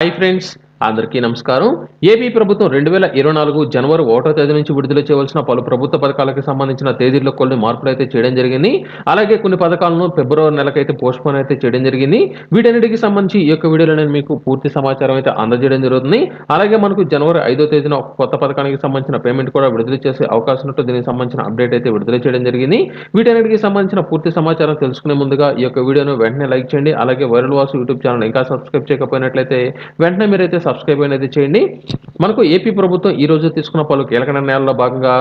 hi friends, అందరికీ నమస్కారం. AP ప్రభుత్వం రెండు వేల ఇరవై నాలుగు జనవరి ఒకటో తేదీ నుంచి విడుదల చేయవలసిన పలు ప్రభుత్వ పథకాలకు సంబంధించిన తేదీల్లో కొన్ని మార్పులు అయితే చేయడం జరిగింది. అలాగే కొన్ని పథకాలను ఫిబ్రవరి నెలకైతే పోస్ట్ పోన్ అయితే చేయడం జరిగింది. వీటన్నిటికి సంబంధించి ఈ యొక్క వీడియోలో నేను మీకు పూర్తి సమాచారం అయితే అందజేయడం జరుగుతుంది. అలాగే మనకు జనవరి ఐదో తేదీన ఒక కొత్త పథకానికి సంబంధించిన పేమెంట్ కూడా విడుదల చేసే అవకాశం ఉన్నట్టు దీనికి సంబంధించిన అప్డేట్ అయితే విడుదల చేయడం జరిగింది. వీటన్నిటికి సంబంధించిన పూర్తి సమాచారం తెలుసుకునే ముందుగా ఈ యొక్క వీడియోను వెంటనే లైక్ చేయండి. అలాగే వైరల్ వాసు యూట్యూబ్ ఛానల్ ఇంకా సబ్స్క్రైబ్ చేయకపోయినట్లయితే వెంటనే మీరైతే సబ్స్క్రైబ్ అనేది చేయండి. మనకు ఏపీ ప్రభుత్వం ఈ రోజు తీసుకున్న పలు కీలక నిర్ణయాల్లో భాగంగా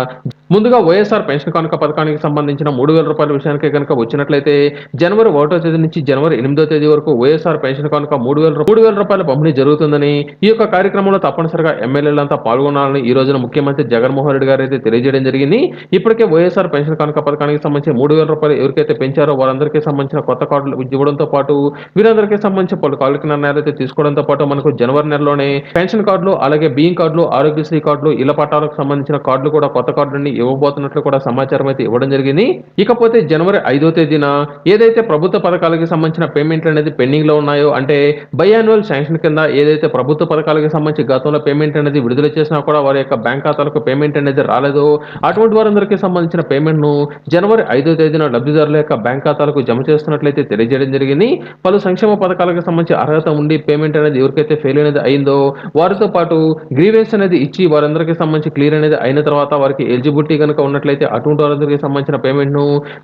ముందుగా వైఎస్ఆర్ పెన్షన్ కానుక పథకానికి సంబంధించిన మూడు వేల రూపాయల విషయానికి కనుక వచ్చినట్లయితే జనవరి ఒకటో తేదీ నుంచి జనవరి ఎనిమిదో తేదీ వరకు వైఎస్ఆర్ పెన్షన్ కానుక మూడు వేల మూడు వేల రూపాయల పంపిణీ జరుగుతుందని ఈ యొక్క కార్యక్రమంలో తప్పనిసరిగా ఎమ్మెల్యేలంతా పాల్గొనాలని ఈ రోజున ముఖ్యమంత్రి జగన్మోహన్ రెడ్డి గారు అయితే తెలియజేయడం జరిగింది. ఇప్పటికే వైఎస్ఆర్ పెన్షన్ కానుక పథకానికి సంబంధించి మూడు వేల రూపాయలు ఎవరికైతే పెంచారో వారందరికీ సంబంధించిన కొత్త కార్డులు ఇవ్వడంతో పాటు వీరందరికీ సంబంధించి పలు కాలిక నిర్ణయాలు అయితే తీసుకోవడంతో పాటు మనకు జనవరి నెలలోనే పెన్షన్ కార్డులు అలాగే బియ్యం కార్డులు ఆరోగ్యశ్రీ కార్డులు ఇళ్ళ పట్టాలకు సంబంధించిన కార్డులు కూడా కొత్త కార్డులని ఇవ్వబోతున్నట్లు కూడా సమాచారం అయితే ఇవ్వడం జరిగింది. ఇకపోతే జనవరి ఐదో తేదీన ఏదైతే ప్రభుత్వ పథకాలకి సంబంధించిన పేమెంట్లు అనేది పెండింగ్లో ఉన్నాయో అంటే బయాన్యువల్ శాంక్షన్ కింద ఏదైతే ప్రభుత్వ పథకాలకు సంబంధించి గతంలో పేమెంట్ అనేది విడుదల చేసినా కూడా వారి యొక్క బ్యాంక్ ఖాతాలకు పేమెంట్ అనేది రాలేదో. అటువంటి వారందరికీ సంబంధించిన పేమెంట్ను జనవరి ఐదో తేదీన లబ్ధిదారుల యొక్క బ్యాంక్ ఖాతాలకు జమ చేస్తున్నట్లయితే తెలియజేయడం జరిగింది. పలు సంక్షేమ పథకాలకు సంబంధించి అర్హత ఉండి పేమెంట్ అనేది ఎవరికైతే ఫెయిల్ అనేది అయిందో వారితో పాటు గ్రీవెన్స్ అనేది ఇచ్చి వారందరికీ సంబంధించి క్లియర్ అనేది అయిన తర్వాత వారికి ఎలిజిబిలిటీ కనుక ఉన్నట్లయితే అటువంటి వారందరికీ సంబంధించిన పేమెంట్ను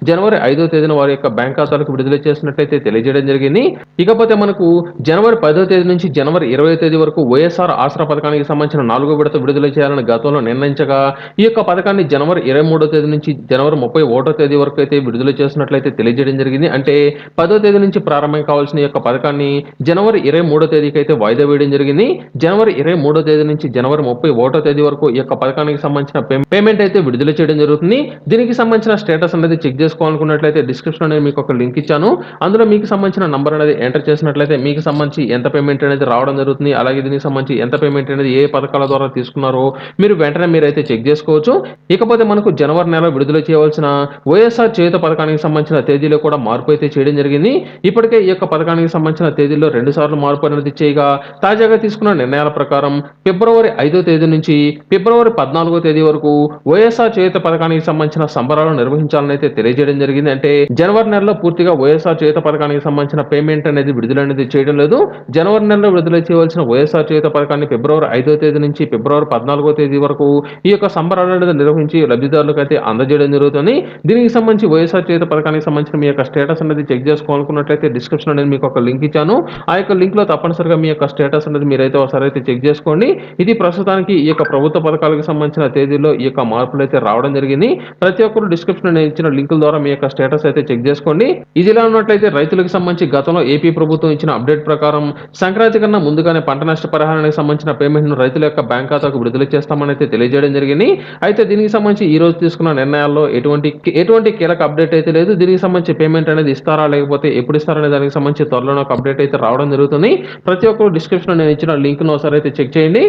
జనవరి ఐదో తేదీన వారి యొక్క బ్యాంక్ ఖాతాలకు విడుదల చేసినట్లయితే తెలియజేయడం జరిగింది. ఇకపోతే మనకు జనవరి పదో తేదీ నుంచి జనవరి ఇరవై తేదీ వరకు వైఎస్ఆర్ ఆసరా పథకానికి సంబంధించిన నాలుగో విడత విడుదల చేయాలని గతంలో నిర్ణయించగా ఈ యొక్క పథకాన్ని జనవరి ఇరవై మూడో తేదీ నుంచి జనవరి ముప్పై ఒకటో తేదీ వరకు అయితే విడుదల చేసినట్లయితే తెలియజేయడం జరిగింది. అంటే పదో తేదీ నుంచి ప్రారంభం కావాల్సిన యొక్క పథకాన్ని జనవరి ఇరవై మూడో తేదీకి అయితే వాయిదా వేయడం జరిగింది. జనవరి ఇరవై మూడో తేదీ నుంచి జనవరి ముప్పై ఒకటో తేదీ వరకు ఈ యొక్క పథకానికి సంబంధించిన పేమెంట్ అయితే విడుదల చేయడం జరుగుతుంది. దీనికి సంబంధించిన స్టేటస్ అనేది చెక్ చేసుకోవాలనుకున్నట్లయితే డిస్క్రిప్షన్ అనేది మీకు ఒక లింక్ ఇచ్చాను. అందులో మీకు సంబంధించిన నంబర్ అనేది ఎంటర్ చేసినట్లయితే మీకు సంబంధించి ఎంత పేమెంట్ అనేది రావడం జరుగుతుంది. అలాగే దీనికి సంబంధించి ఎంత పేమెంట్ అనేది ఏ పథకాల ద్వారా తీసుకున్నారో మీరు వెంటనే మీరైతే చెక్ చేసుకోవచ్చు. ఇకపోతే మనకు జనవరి నెల విడుదల చేయవలసిన వైఎస్ఆర్ చేత పథకానికి సంబంధించిన తేదీలో కూడా మార్పు అయితే చేయడం జరిగింది. ఇప్పటికే ఈ యొక్క పథకానికి సంబంధించిన తేదీల్లో రెండు సార్లు మార్పు అనేది చేయగా తాజాగా తీసుకున్న నిర్ణయాల ప్రకారం ఫిబ్రవరి ఐదో తేదీ నుంచి ఫిబ్రవరి పద్నాలుగో తేదీ వరకు వైఎస్ఆర్ చేత పథకానికి సంబంధించిన సంబరాలు నిర్వహించాలని అయితే తెలియజేయడం జరిగింది. అంటే జనవరి నెలలో పూర్తిగా వైఎస్ఆర్ చేత పథకానికి సంబంధించిన పేమెంట్ అనేది విడుదల అనేది చేయడం లేదు. జనవరి నెలలో విడుదల చేయవలసిన వైఎస్ఆర్ చేత పథకాన్ని ఫిబ్రవరి ఐదో తేదీ నుంచి ఫిబ్రవరి పద్నాలుగో తేదీ వరకు ఈ యొక్క సంబరాలు అనేది నిర్వహించి లబ్ధిదారులకు అయితే అందజేయడం జరుగుతుంది. దీనికి సంబంధించి వైఎస్ఆర్ చేత పథకానికి సంబంధించిన మీ యొక్క స్టేటస్ అనేది చెక్ చేసుకోవాలనుకున్నట్లయితే డిస్క్రిప్షన్ అనేది మీకు ఒక లింక్ ఇచ్చాను. ఆ యొక్క లింక్లో తప్పనిసరిగా మీ యొక్క స్టేటస్ అనేది మీరైతే ఒకసారి అయితే చెక్ చేసుకోండి. ఇది ప్రస్తుతానికి ఈ యొక్క ప్రభుత్వ పథకాలకు సంబంధించిన తేదీలో ఈ యొక్క మార్పులు అయితే రావడం జరిగింది. ప్రతి ఒక్కరు డిస్క్రిప్షన్ నేను ఇచ్చిన లింకుల ద్వారా మీ యొక్క స్టేటస్ అయితే చెక్ చేసుకోండి. ఇదిలా ఉన్నట్లయితే రైతులకు సంబంధించి గతంలో ఏపీ ప్రభుత్వం ఇచ్చిన అప్డేట్ ప్రకారం సంక్రాంతి కన్నా ముందుగానే పంట నష్ట పరిహారానికి సంబంధించిన పేమెంట్ను రైతుల యొక్క బ్యాంక్ ఖాతాకు విడుదల చేస్తామని అయితే తెలియజేయడం జరిగింది. అయితే దీనికి సంబంధించి ఈ రోజు తీసుకున్న నిర్ణయాల్లో ఎటువంటి ఎటువంటి కీలక అప్డేట్ అయితే లేదు. దీనికి సంబంధించి పేమెంట్ అనేది ఇస్తారా లేకపోతే ఎప్పుడు ఇస్తారనే దానికి సంబంధించి త్వరలో ఒక అప్డేట్ అయితే రావడం జరుగుతుంది. ప్రతి ఒక్కరు డిస్క్రిప్షన్ నేను ఇచ్చిన లింక్ను ఒకసారి అయితే చెక్ చేయండి.